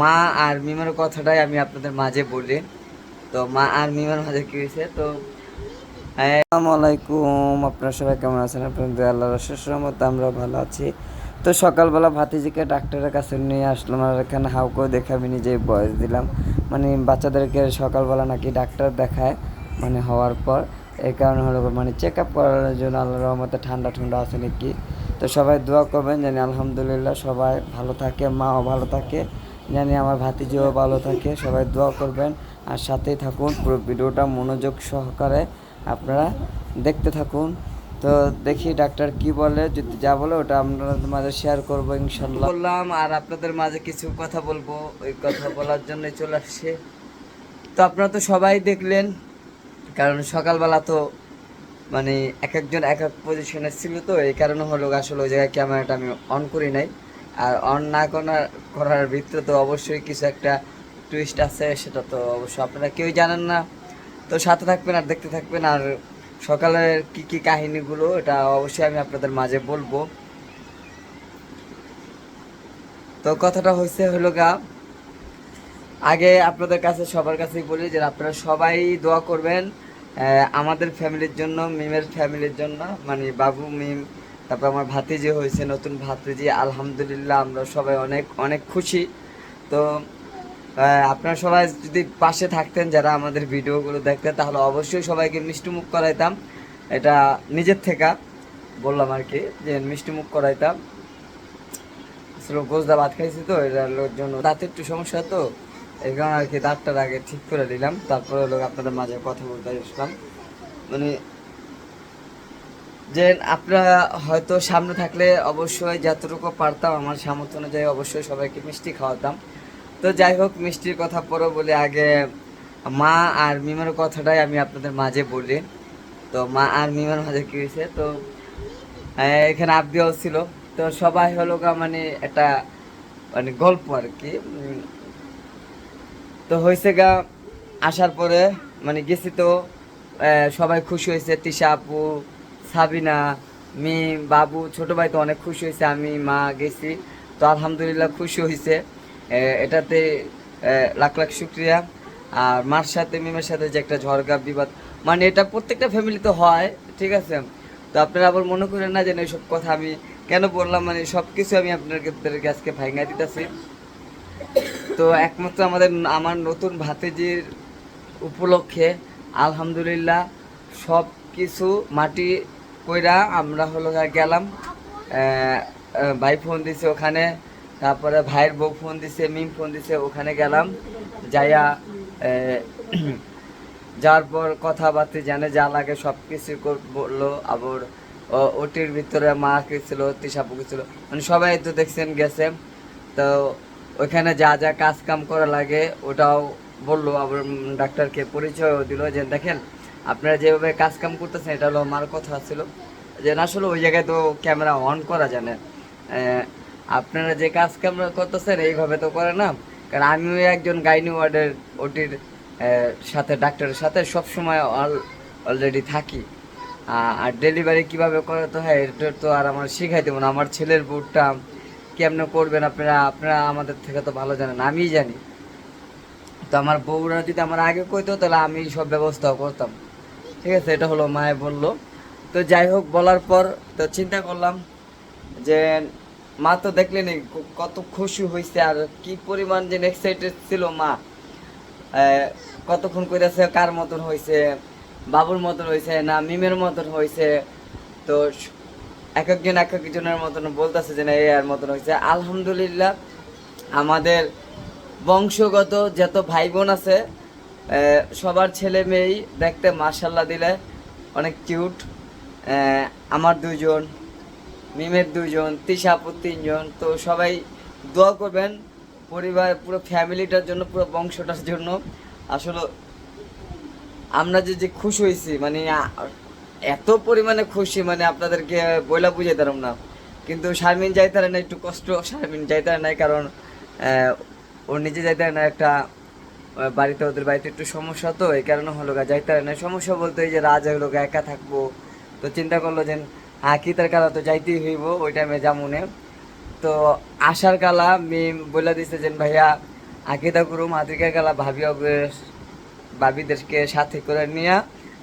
মা আর মিমের কথাটাই আমি আপনাদের মাঝে বলি। তো মা আর মিমের মাঝে কি হয়েছে? তো আসসালামু আলাইকুম। আপনারা সবাই কেমন আছেন? আপনাদের আল্লাহ রহমত আমরা ভালো আছি। তো সকালবেলা ভাতিজিকে ডাক্তারের কাছে নিয়ে আসলাম আর এখানে হাউকেও দেখে আমি নিজেই বয়স দিলাম। মানে বাচ্চাদেরকে সকালবেলা নাকি ডাক্তার দেখায় মানে হওয়ার পর। এই কারণে হলো মানে চেক আপ করার জন্য আল্লাহ রহমতে ঠান্ডা ঠান্ডা আছে নাকি? তো সবাই দোয়া করবেন, জানি আলহামদুলিল্লাহ সবাই ভালো থাকে, মাও ভালো থাকে। জানি আমার ভাতিজিও ভালো থাকে, সবাই দোয়া করবেন। আর সাথেই থাকুন, পুরো ভিডিওটা মনোযোগ সহকারে আপনারা দেখতে থাকুন। তো দেখি ডাক্তার কি বলে, যদি যা বলে ওটা আপনাদের মাঝে শেয়ার করব ইনশাল্লাহ বললাম, আর আপনাদের মাঝে কিছু কথা বলব, ওই কথা বলার জন্য চলে আসছে। তো আপনারা তো সবাই দেখলেন, কারণ সকালবেলা তো মানে এক একজন এক এক পজিশনে ছিল তো, এই কারণে হলো আসলে ওই জায়গায় ক্যামেরাটা আমি অন করি নাই। আর অন না করার ভিতরে তো অবশ্যই কিছু একটা টুইস্ট আছে, সেটা তো অবশ্য আপনারা কেউই জানেন না। তো সাথে থাকবেন আর দেখতে থাকবেন আর সকালের কি কি কাহিনীগুলো, এটা অবশ্যই আমি আপনাদের মাঝে বলব। তো কথাটা হয়েছে হলো গা, আগে আপনাদের কাছে, সবার কাছেই বলি যে আপনারা সবাই দোয়া করবেন আমাদের ফ্যামিলির জন্য, মিমের ফ্যামিলির জন্য মানে বাবু, মিম তারপর আমার ভাতিজি হয়েছে, নতুন ভাতিজি। আলহামদুলিল্লাহ, আমরা সবাই অনেক অনেক খুশি। তো আপনারা সবাই যদি পাশে থাকতেন, যারা আমাদের ভিডিওগুলো দেখতেন, তাহলে অবশ্যই সবাইকে মিষ্টি মুখ করাইতাম। এটা নিজের থেকে বললাম আর কি, যে মিষ্টি মুখ করাইতাম। আসলে গোজদা ভাত খাইছি তো এটার জন্য। দাঁতের একটু সমস্যা তো, এই কারণে আর কি দাঁতটার আগে ঠিক করে দিলাম তারপরে হলো আপনাদের মাঝে কথা বলতে আসলাম। মানে যে আপনারা হয়তো সামনে থাকলে অবশ্যই যতটুকু পারতাম আমার সামর্থ্য অনুযায়ী অবশ্যই সবাইকে মিষ্টি খাওয়াতাম। তো যাই হোক, মিষ্টির কথা পরে বলে, আগে মা আর মিমের কথাটাই আমি আপনাদের মাঝে বলি। তো মা আর মিমের মাঝে কী হয়েছে? তো এখানে আব্বিও ছিল। তো সবাই হলো মানে একটা মানে গল্প আর কি। তো হয়েছে গা, আসার পরে মানে গেছি তো সবাই খুশি হয়েছে, তিশা আপু সাবিনা মিম বাবু, ছোট ভাই তো অনেক খুশি হয়েছে, আমি, মা গেছি। তো আলহামদুলিল্লাহ খুশি হয়েছে। এটাতে লাখ লাখ শুক্রিয়া। আর মার সাথে, মিমের সাথে যে একটা ঝড়গা বিবাদ মানে এটা প্রত্যেকটা ফ্যামিলিতে হয়, ঠিক আছে? তো আপনারা আবার মনে করেন না যেন এইসব কথা আমি কেন বললাম? মানে সব কিছু আমি আপনাদেরকে আজকে ভাইঙ্গা দিতেছি। তো একমাত্র আমাদের, আমার নতুন ভাতিজির উপলক্ষে আলহামদুলিল্লাহ সব কিছু মাটি কইরা আমরা হলো গেলাম ভাই ফোন দিছে ওখানে, তারপরে ভাইয়ের বউ ফোন দিছে, মিম ফোন দিছে, ওখানে গেলাম, যাইয়া যার পর কথাবার্তা জানে, যা লাগে সব কিছু বলল, আবার ওটির ভিতরে মা গেছিল তিসাপু গেছিল মানে সবাই তো দেখছেন, গেছে। তো ওইখানে যা যা কাজ কাম করা লাগে, ওটাও বলল, আবার ডাক্তারকে পরিচয়ও দিল, যে দেখেন আপনারা যেভাবে কাজ কাম করতেছেন, এটা হলো আমার কথা ছিল। যে না, আসলে ওই জায়গায় তো ক্যামেরা অন করা যায় না আপনারা যে কাজ কাম করতেছেন, এইভাবে তো করে না। কারণ আমিও একজন গাইনি ওয়ার্ডের ওটির সাথে, ডাক্তারের সাথে সবসময় অল অলরেডি থাকি। আর ডেলিভারি কীভাবে করাতে হয়, এটা তো আর আমার শিখাই দেবো না। আমার ছেলের বুটটা কেমনে করবেন আপনারা আপনারা আমাদের থেকে তো ভালো জানেন, আমিই জানি। তো আমার বউরা যদি আমার আগে কইতো, তাহলে আমি সব ব্যবস্থাও করতাম। ঠিক আছে, এটা হলো মায়ে বলল। তো যাই হোক, বলার পর তো চিন্তা করলাম যে মা তো দেখলেনি কত খুশি হয়েছে আর কি পরিমাণ যে এক্সাইটেড ছিল মা। কতক্ষণ কইরাছে কার মতন হয়েছে বাবুর মতন হয়েছে না মিমের মতন হয়েছে তো এক একজন এক একজনের মতন বলতেছে যে না এই আর মতন হয়েছে আলহামদুলিল্লাহ, আমাদের বংশগত যত ভাই বোন আছে সবার ছেলে মেয়েই দেখতে মার্শাল্লাহ দিলে অনেক কিউট আমার দুজন মিমের দুজন তিশাপুর তিনজন। তো সবাই দোয়া করবেন পরিবার পুরো ফ্যামিলিটার জন্য পুরো বংশটার জন্য। আসলে আমরা যে যে খুশি হয়েছি মানে এত পরিমাণে খুশি মানে আপনাদেরকে বইলা বুঝে তারম না। কিন্তু শারমিন যাইতারে না একটু কষ্ট শারমিন যাইতারে নাই কারণ আহ, ও নিজে যাইতারে না একটা বাড়িতে ওদের বাড়িতে একটু সমস্যা তো, এই কারণে হলো গা যাইতারে না। সমস্যা বলতে যে রাজ হলো গা, একা থাকব। তো চিন্তা করল যে হ্যাঁ তার কালা তো যাইতেই হইব, ওই টাইমে জামুনে তো আসার কালা মিম বলে দিছে যে, ভাইয়া আকিদা করুম আতিকা কালা ভাবি ভাবিদেরকে সাথে করে নিয়ে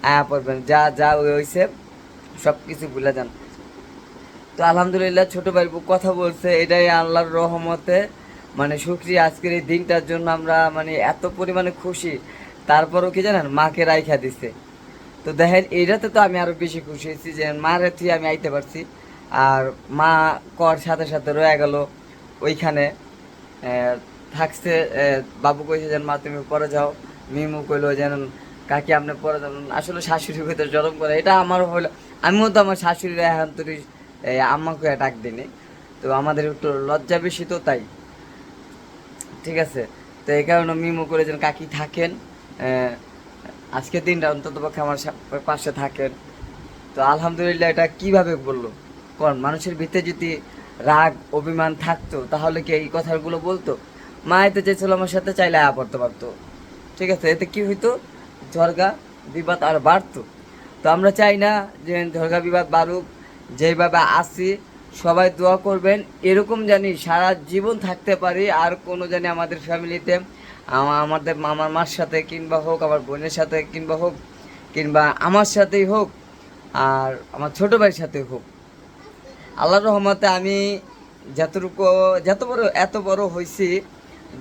আয়া পড়বেন। যা যা হয়েছে সব কিছু ভুলে যান তো আলহামদুলিল্লাহ, ছোট ভাই কথা বলছে, এটাই আল্লাহর রহমতে। মানে শুক্রিয়া আজকের এই দিনটার জন্য আমরা মানে এত পরিমাণে খুশি। তারপরও কি জানেন, মাকে রাইখা দিছে। তো দেখেন, এইটাতে তো আমি আরও বেশি খুশি হয়েছি যে মার থেকে আমি আইতে পারছি। আর মা কর সাথে সাথে রয়ে গেল ওইখানে। থাকছে বাবু কইছে যেন, মা, তুমি পরে যাও। মিমু কইলো যেন, কাকি, আপনি পরে যাবেন। আসলে শাশুড়ির ভিতরে জরম করে। এটা আমারও হলো আমিও তো আমার শাশুড়ির এখন তুই আম্মাকে ডাক দিনি তো আমাদের একটু লজ্জা বেশি তো তাই। ঠিক আছে? তো এই কারণে মিমো করে যেন কাকি থাকেন। আহ, আজকের দিনটা অন্তত পক্ষে আমার পাশে থাকেন। তো আলহামদুলিল্লাহ এটা কীভাবে বলল? কোন মানুষের ভিতরে যদি রাগ অভিমান থাকতো তাহলে কি এই কথাগুলো বলতো? মা এতে চেয়েছিল আমার সাথে চাইলে আয়া পড়তে পারতো। ঠিক আছে এতে কি হইতো? ঝরগা বিবাদ আর বাড়তো। তো আমরা চাই না যে ঝরগা বিবাদ বাড়ুক যেভাবে আসি সবাই দোয়া করবেন। এরকম জানি সারা জীবন থাকতে পারি, আর কোনো জানি আমাদের ফ্যামিলিতে আমাদের আমার মার সাথে কিংবা হোক, আমার বোনের সাথে কিংবা হোক, কিংবা আমার সাথেই হোক, আর আমার ছোট ভাইয়ের সাথে হোক। আল্লাহর রহমতে আমি যতটুকু, যত বড়, এত বড় হয়েছি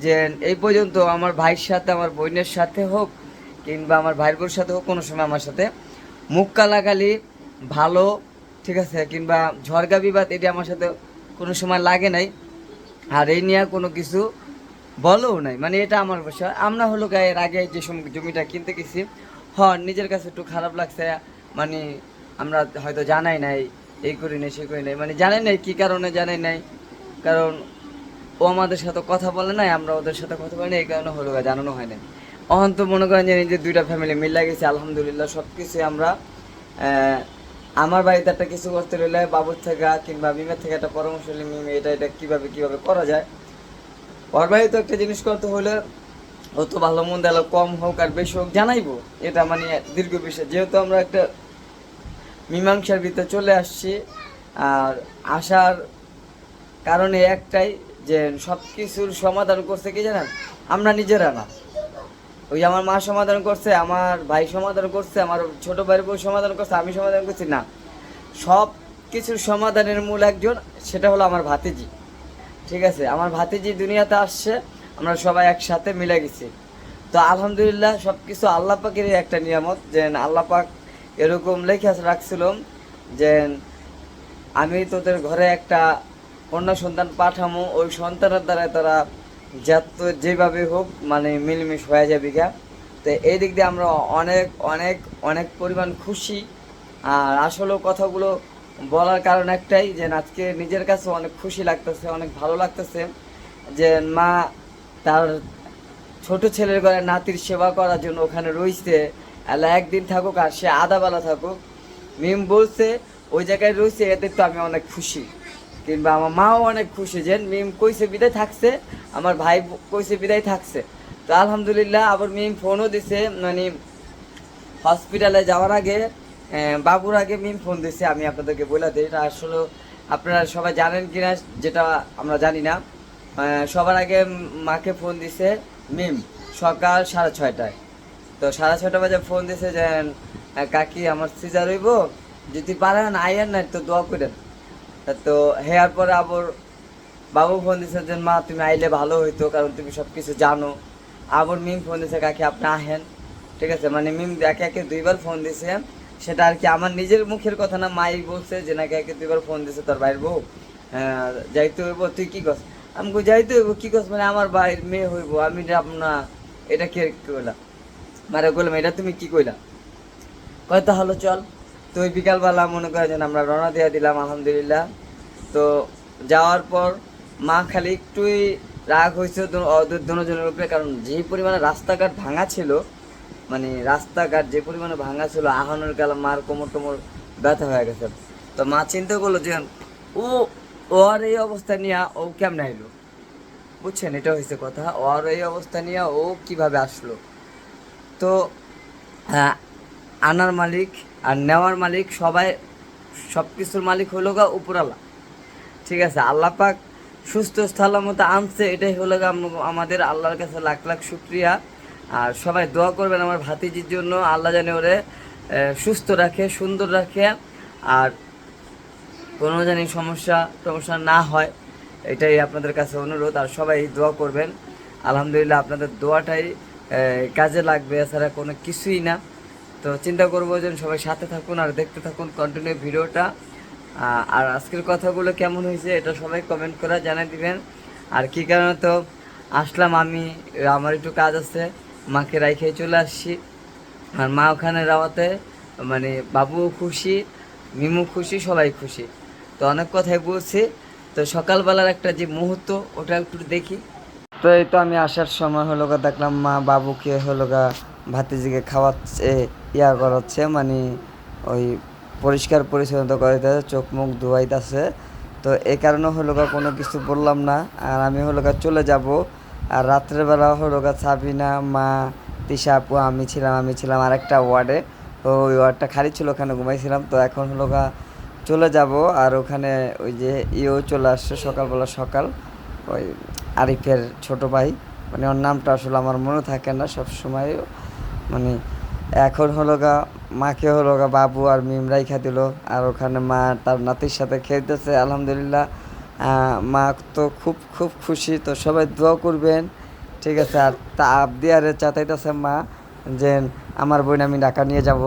যে এই পর্যন্ত আমার ভাইয়ের সাথে, আমার বোনের সাথে হোক, কিংবা আমার ভাইয়ের বোনের সাথে হোক, কোনো সময় আমার সাথে মুখ কালাকালি, ভালো ঠিক আছে কিংবা ঝড়গা বিবাদ এটি আমার সাথে কোনো সময় লাগে নাই। আর এই নিয়ে কোনো কিছু বলেও নাই। মানে এটা আমার বিষয় আমরা হলো গায়ের আগে যে জমিটা কিনতে গেছি হ নিজের কাছে একটু খারাপ লাগছে। মানে আমরা হয়তো জানাই নাই এই করি নাই সে করি নাই। মানে জানাই নাই কী কারণে জানাই নাই? কারণ ও আমাদের সাথে কথা বলে নাই আমরা ওদের সাথে কথা বলি না এই কারণে হলো গা, জানানো হয় নাই। অহন তো মনে করেন যে দুইটা ফ্যামিলি মিলে গেছে আলহামদুলিল্লাহ সব কিছু আমরা আমার বাড়িতে একটা কিছু করতে রইলে বাবুর থেকে কিংবা মিমের থেকে একটা পরামর্শ নিলে মিমে, এটা এটা কীভাবে কীভাবে করা যায়? ওর বাড়িতে একটা জিনিস করতে হলে ও তো ভালো মন্দ এলো কম হোক আর বেশি হোক জানাইবো। এটা মানে দীর্ঘ বিষয়। যেহেতু আমরা একটা মীমাংসার ভিতরে চলে আসছি, আর আসার কারণে একটাই যে সব কিছুর সমাধান করছে কি জানেন? আমরা নিজেরা না। ওই আমার মা সমাধান করছে, আমার ভাই সমাধান করছে, আমার ছোট ভাইয়ের বউ সমাধান করছে, আমি সমাধান করছি না। সব কিছুর সমাধানের মূল একজন, সেটা হলো আমার ভাতিজি। ঠিক আছে? আমার ভাতিজি দুনিয়াতে আসছে, আমরা সবাই একসাথে মিলে গেছি। তো আলহামদুলিল্লাহ সব কিছু আল্লাহ পাকেরই একটা নিয়ামত, যে আল্লাহ পাক এরকম লেখা রাখছিলাম, যে আমি তোদের ঘরে একটা কন্যা সন্তান পাঠামো, ওই সন্তানের দ্বারা তারা যত যেভাবে হোক মানে মিলমিশ হয়ে যাবে গা। তো এই দিক দিয়ে আমরা অনেক অনেক অনেক পরিমাণ খুশি। আর আসলে কথাগুলো বলার কারণ একটাই, যে আজকে নিজের কাছে অনেক খুশি লাগতেছে, অনেক ভালো লাগতেছে যে মা তার ছোট ছেলের ঘরে নাতির সেবা করার জন্য ওখানে রইছে আল্লাহ একদিন থাকুক আর সে আধাবেলা থাকুক। মিম বলছে, ওই জায়গায় রয়েছে এদের তো আমি অনেক খুশি। কিংবা আমার মাও অনেক খুশি যে, মিম কইছে বিদায় থাকছে, আমার ভাই কইছে বিদায় থাকছে। তো আলহামদুলিল্লাহ, আবার মিম ফোনও দিছে মানে হসপিটালে যাওয়ার আগে বাবুর আগে মিম ফোন দিছে, আমি আপনাদেরকে বলে দিই। এটা আসলে আপনারা সবাই জানেন কি না যেটা আমরা জানি না। সবার আগে মাকে ফোন দিছে, মিম, সকাল সাড়ে ছয়টায়। তো সাড়ে ছয়টা বাজে ফোন দিছে যে, কাকি, আমার সিজার হইব, যদি পারেন, আইয়েন না তো দোয়া করেন। তা হেয়ার পরে আবার বাবু ফোন দিছে যে, মা, তুমি আইলে ভালো হইতো, কারণ তুমি সব কিছু জানো। আবার মিম ফোন দিছে, কাকি, আপনি আহেন। ঠিক আছে? মানে মিম একে একে দুইবার ফোন দিছে। সেটা আর কি আমার নিজের মুখের কথা না, মাই বলছে যে, নাকি একে দুইবার ফোন দিছে তোর ভাইয়ের বউ? যাইতে হইব, তুই কি কস আমি যাইতে হইব, কি কস মানে আমার ভাইয়ের মেয়ে হইব, আমি না এটা কে কইলা? মারে বললাম এটা তুমি কি কইলা? কয়, তাহলে চল। তো ওই বিকালবেলা মনে করে যেন আমরা রওনা দিয়ে দিলাম, আলহামদুলিল্লাহ। তো যাওয়ার পর মা খালি একটুই রাগ হয়েছে দুজনের উপরে, কারণ যে পরিমাণে রাস্তাঘাট ভাঙা ছিল মানে রাস্তাঘাট যে পরিমাণে ভাঙা ছিল আহানোর কালে মার কোমর টোমর ব্যথা হয়ে গেছে। তো মা চিন্তা করল যে, ও ওর এই অবস্থা নিয়ে ও কেমন আইলো? বুঝছেন, এটা হয়েছে কথা ওর এই অবস্থা নিয়ে ও কীভাবে আসলো? তো আনার মালিক আর নেওয়ার মালিক সবাই সব কিছুর মালিক হলো গা উপরালা ঠিক আছে, আল্লাহ পাক সুস্থ সালামত আনছে, এটাই হলো গা আমাদের আল্লাহর কাছে লাখ লাখ শুক্রিয়া। আর সবাই দোয়া করবেন আমার ভাতিজির জন্য, আল্লাহ জানে ওরে সুস্থ রাখে, সুন্দর রাখে। আর কোনো জানি সমস্যা সমস্যা না হয়, এটাই আপনাদের কাছে অনুরোধ। আর সবাই দোয়া করবেন। আলহামদুলিল্লাহ আপনাদের দোয়াটাই কাজে লাগবে, এছাড়া কোনো কিছুই না। তো চিন্তা করব যে সবাই সাথে থাকুন আর দেখতে থাকুন কন্টিনিউ ভিডিওটা। আর আজকের কথাগুলো কেমন হয়েছে এটা সবাই কমেন্ট করে জানিয়ে দিবেন। আর কি কারণে তো আসলাম আমি, আমার একটু কাজ আছে, মাকে রাইখে চলে আসছি। আর মা ওখানে রাওয়াতে মানে বাবু খুশি, মিমু খুশি, সবাই খুশি। তো অনেক কথাই বলছি। তো সকালবেলার একটা যে মুহূর্ত, ওটা একটু দেখি। তো এই তো আমি আসার সময় হলো গা দেখলাম মা বাবুকে হলো গা ভাতিজিকে খাওয়াচ্ছে, ইয়া করাচ্ছে মানে ওই পরিষ্কার পরিচ্ছন্ন করাইতেছে চোখ মুখ ধোয়াইতেছে। তো এই কারণে হলো কোনো কিছু বললাম না, আর আমি হলো চলে যাব। আর রাত্রেবেলা হলো সাবিনা, মা, তিশা আপু, আমি ছিলাম আমি ছিলাম আরেকটা ওয়ার্ডে। তো ওই ওয়ার্ডটা খালি ছিল, ওখানে ঘুমাইছিলাম। তো এখন হলো চলে যাব, আর ওখানে ওই যে ইও চলে আসছে সকালবেলা সকাল। ওই আরিফের ছোট ভাই মানে ওর নামটা আসলে আমার মনে থাকে না সব সময় মানে এখন হলো গা, মাকে হলো গা, বাবু আর মিমরাই খা দিল আর ওখানে মা তার নাতির সাথে খেলতেছে, আলহামদুলিল্লাহ। মা তো খুব খুব খুশি। তো সবাই দোয়া করবেন, ঠিক আছে? আর তা আবদি আরে চাতাইতেছে মা, যে আমার বোন আমি ঢাকা নিয়ে যাব।